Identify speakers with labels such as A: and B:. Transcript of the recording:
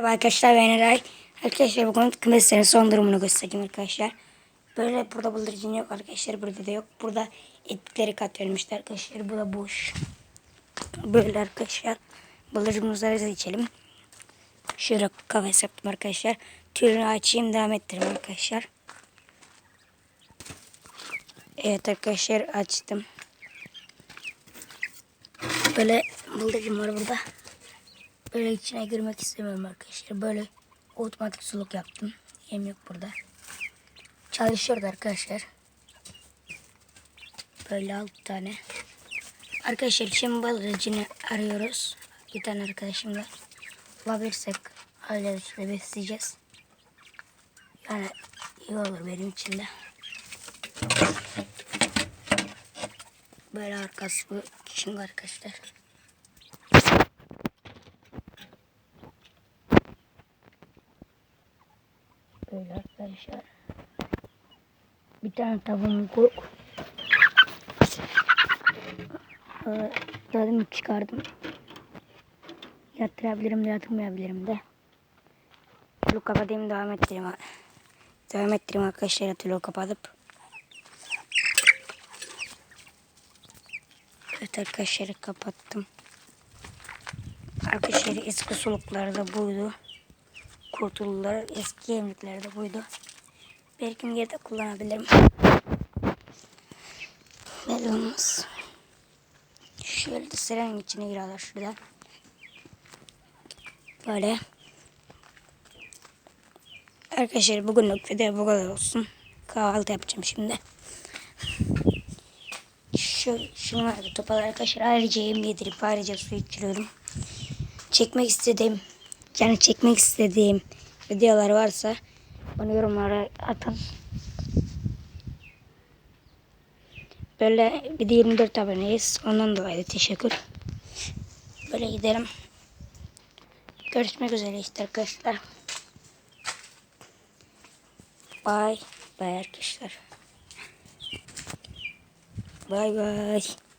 A: Merhaba arkadaşlar ben Eray. Arkadaşlar bugün kümeslerin son durumunu göstereyim arkadaşlar. Böyle burada bıldırcın yok arkadaşlar. Burada da yok. Burada ettikleri kat vermişler arkadaşlar. Bu da boş. Böyle arkadaşlar. Bıldırcınımızları da içelim. Şöyle kafes yaptım arkadaşlar. Tüyünü açayım devam ettireyim arkadaşlar. Evet arkadaşlar açtım. Böyle bıldırcın var burada. Böyle içine girmek istemiyorum arkadaşlar. Böyle otomatik suluk yaptım. Yem yok burada. Çalışıyordu arkadaşlar. Böyle altı tane. Arkadaşlar şimdi balıcını arıyoruz. Bir tane arkadaşımla. Bulabilirsek aileyle besleyeceğiz. Yani iyi olur benim için de. Böyle arkası bu şimdi arkadaşlar. Böyle arkadaşlar. Bir tane tavuğum kurt. Ee, çıkardım. Yatırabilirim de yatırmayabilirim de. Tülü kapatayım devam ettireyim. Devam ettireyim arkadaşlar tülü kapatıp. Evet arkadaşlar kapattım. Arkadaşlar eski sulukları da buydu. Kurtuldular. Eski yemlikleri de buydu. Belki yerde kullanabilirim. Ne olmaz. Şöyle de sirenin içine giriyorlar şuradan. Böyle. Arkadaşlar bugünlük video bu kadar olsun. Kahvaltı yapacağım şimdi. Şu, şunları da toparlar arkadaşlar. Ayrıca yem yedirip ayrıca su içiriyorum. Çekmek istediğim yani çekmek istediğim videolar varsa onu yorumlara atın. Böyle bir de 24 aboneyiz. Ondan dolayı teşekkür. Böyle gidelim. Görüşmek üzere işte arkadaşlar. Bye. Bye arkadaşlar. Bye bye.